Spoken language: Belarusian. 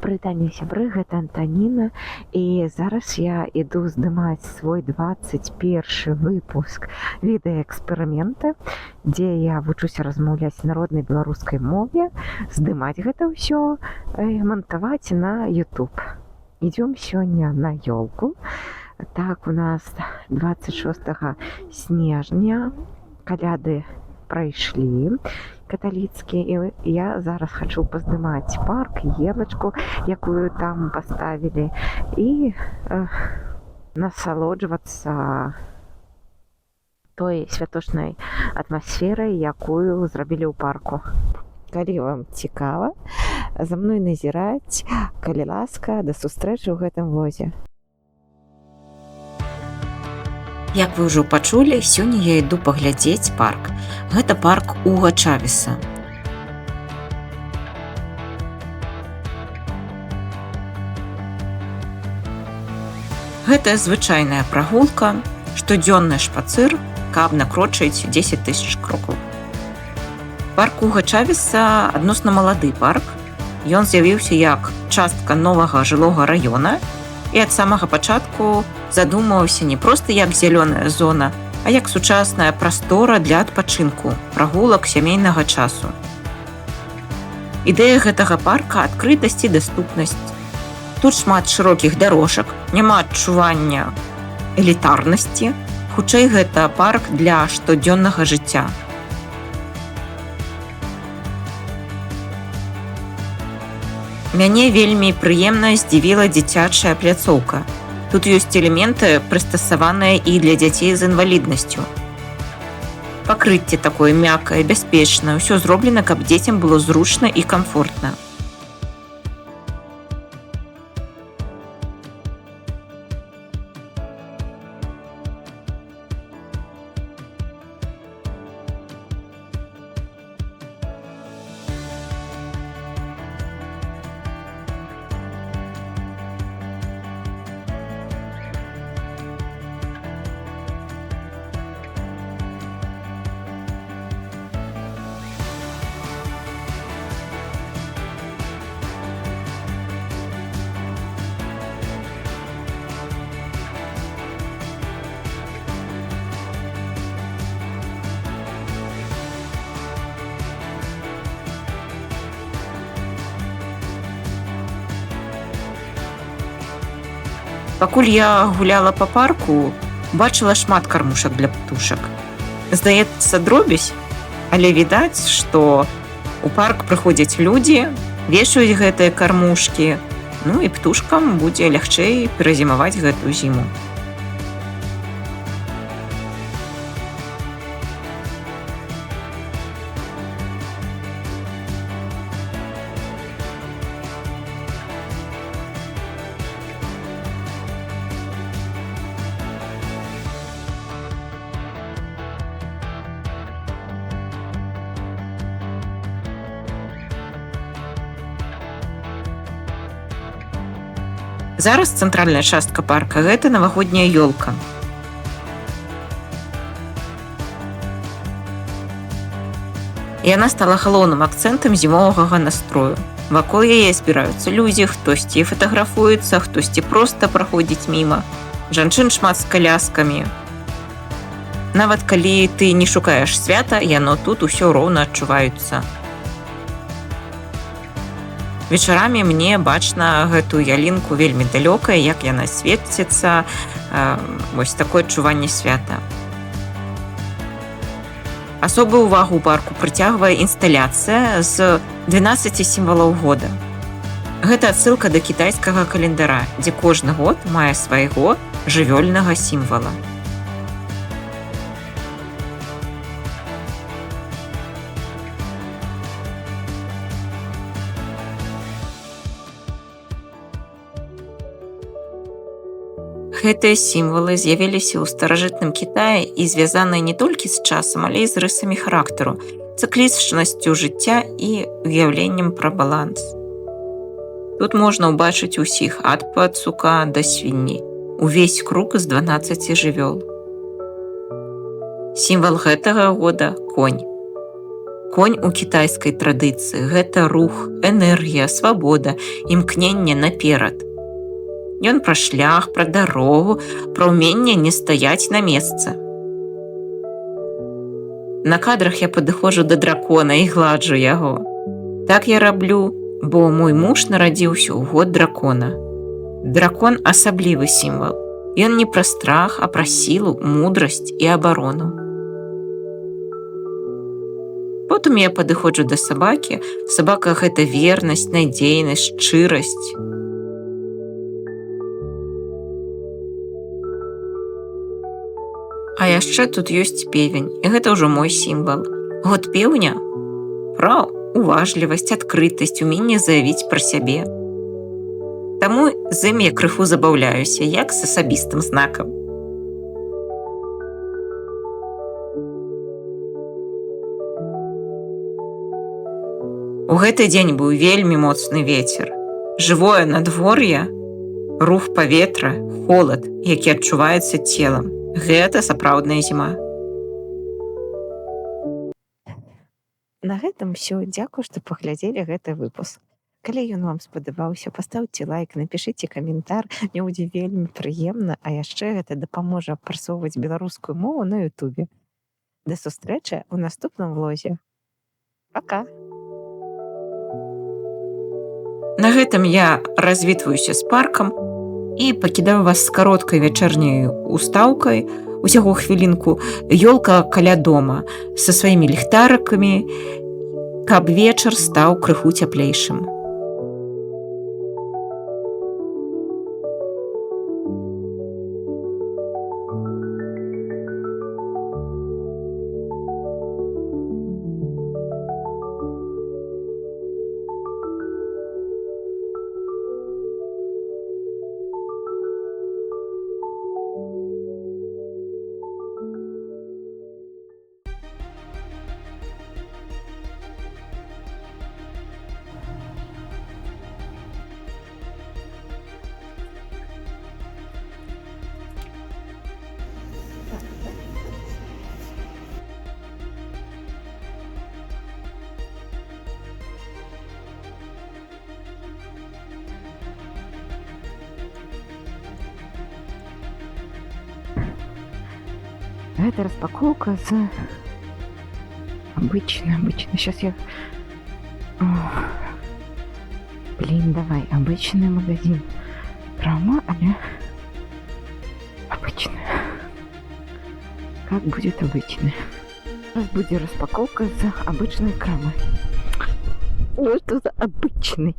прывітанне сябры гэта антаніна. І зараз я іду здымаць свой 21 выпуск відэаэксперымента дзе я вучуся размаўляць народнай беларускай мове здымаць гэта ўсё монтаваць на YouTube. Ідём сёння на ёлку. Так у нас 26 снежня каляды прайшлі каталіцкія і я зараз хачу паздымаць парк елачку якую там паставілі і э, насалоджвацца той святочнай атмасферай якую зрабілі ў парку. Калі вам цікава за мной назіраць калі ласка да сустрэчы ў гэтым возе Як вы ўжо пачулі, сёння я іду паглядзець парк. Гэта парк Уга Чавеса. Гэта звычайная прагулка, штодзённы шпацыр, каб накрочыць 10 тысяч крокаў. Парк Уга Чавеса адносна малады парк. Ён з'явіўся як частка новага жылога раёна і ад самага пачатку задумаўся не проста як зялёная зона, а як сучасная прастора для адпачынку, прагулак сямейнага часу. Ідэя гэтага парка адкрытасці даступнасць. Тут шмат шырокіх дарожак, няма адчування элітарнасці, хутчэй гэта парк для штодзённага жыцця. Мяне вельмі прыемна здзівіла дзіцячая пляцоўка. Тут ёсць элементы, прыстасаваныя і для дзяцей з інваліднасцю. Пакрыцце такое мяккае, бяспечна, ўсё зроблена, каб дзецям было зручна і камфортна. Пакуль я гуляла па парку, бачыла шмат кармушак для птушак. Здаецца дробязь, але відаць, што у парк прыходзяць людзі, вешаюць гэтыя кармушкі, Ну і птушкам будзе лягчэй перазімаваць гэтую зіму. Зараз цэнтральная частка парка гэта навагодняя ёлка. Яна стала галоўным акцэнтам зімовага настрою. Вакол яе збіраюцца людзі, хтосьці фатаграфуецца, хтосьці проста праходзіць міма. Жанчын шмат з каляскамі. Нават калі ты не шукаеш свята, яно тут усё роўна адчуваюцца. Вечарамі мне бачна гэтую ялінку вельмі далёкая, як яна свеціцца, вось такое адчуванне свята. Асобую ўвагу ў парку прыцягвае інсталяцыя з 12 сімвалаў года. Гэта адсылка да кітайскага календара, дзе кожны год мае свайго жывёльнага сімвала. Гэтыя сімвалы з'явіліся ў старажытным Кітаі і звязаныя не толькі з часам, але і з рысамі характару, цыклічнасцю жыцця і уяўленнем пра баланс. Тут можна ўбачыць усіх ад пацука да свінні, увесь круг з 12 жывёл. Сімвал гэтага года конь. Конь у кітайскай традыцыі гэта рух, энергія, свабода, імкненне наперад. Ён пра шлях, пра дарогу, пра ўменне не стаяць на месцы. На кадрах я падыходжу да дракона і гладжу яго. Так я раблю, бо мой муж нарадзіўся ў год дракона. Дракон асаблівы сімвал. Ён не пра страх, а пра сілу, мудрасць і абарону. Потым я падыходжу да сабакі. Сабака гэта вернасць, надзейнасць, шчырасць. Яшчэ тут ёсць певень, і гэта ўжо мой сімвал. Год пеўня пра уважлівасць, адкрытасць, уменне заявіць пра сябе. Таму з ім я крыху забаўляюся, як з асабістым знакам. У гэты дзень быў вельмі моцны вецер. Жывое надвор'е, рух паветра, холад, які адчуваецца целам. Гэта сапраўдная зіма. На гэтым все дзякую што паглядзелі гэты выпуск. Калі ён вам спадабаўся пастаўце лайк напішыце каментар. Мне будзе вельмі прыемна а яшчэ гэта дапаможа прасоўваць беларускую мову на Ютубе. Да сустрэчы у наступным влозе. Пока На гэтым я развітваюся з паркам і пакідаю вас з кароткай вячэрняй устаўкай усяго хвілінку ёлка каля дома са сваімі ліхтарыкамі, каб вечар стаў крыху цяплейшым. Гэта распакоўка з обычно обычно сейчас я О, блин давай обычный магазин. Промо але обычно как будет обычный Сейчас будет распаковка з обычной крамы. Ну, что за обычный